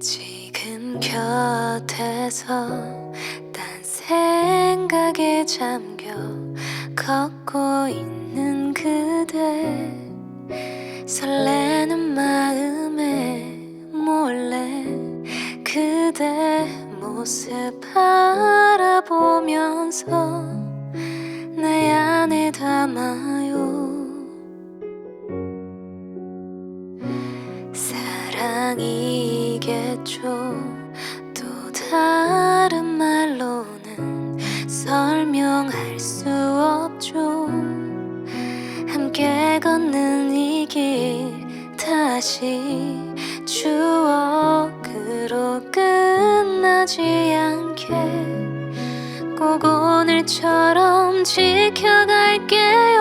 지금 곁에서 딴 생각에 잠겨 걷고 있는 그대. 설레는 마음에 몰래 그대 모습 바라보면서 내 안에 담아요. 사랑이 겠죠 또 다른 말로는 설명할 수 없죠. 함께 걷는 이 길 다시 추억으로 끝나지 않게 꼭 오늘처럼 지켜갈게요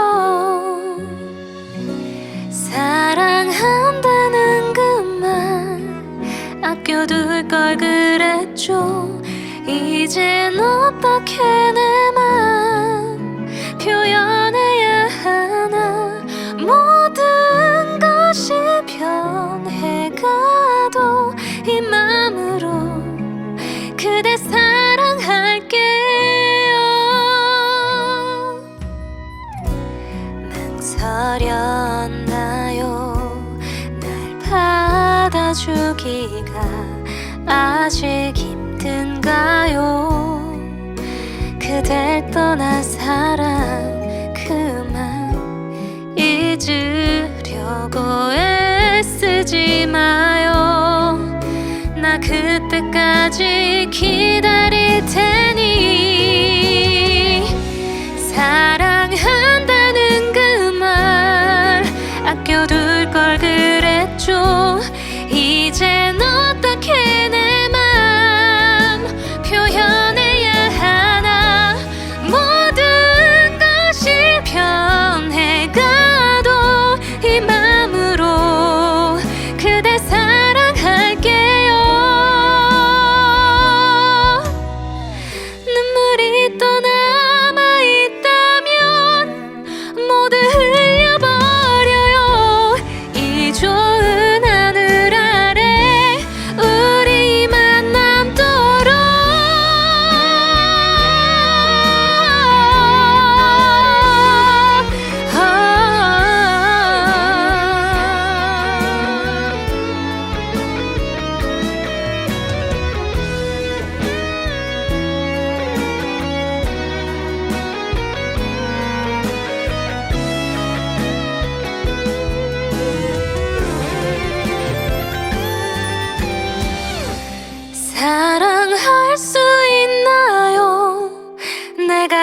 아껴둘 걸 그랬죠. 이젠 어떻게 내 맘 표현해야 하나. 모든 것이 변해가도 이 맘으로 그대 사랑할게요. 망설였나요 날 받아주기가 아직 힘든가요? 그댈 떠난 사랑 그만 잊으려고 애쓰지 마요. 나 그때까지 기다릴 테니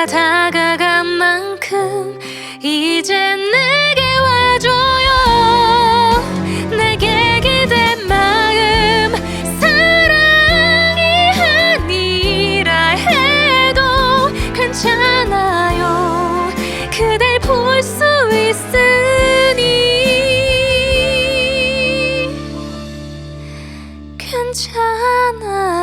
다가간 만큼 이제 내게 와줘요. 내게 기댄 마음 사랑이 아니라 해도 괜찮아요. 그댈 볼 수 있으니 괜찮아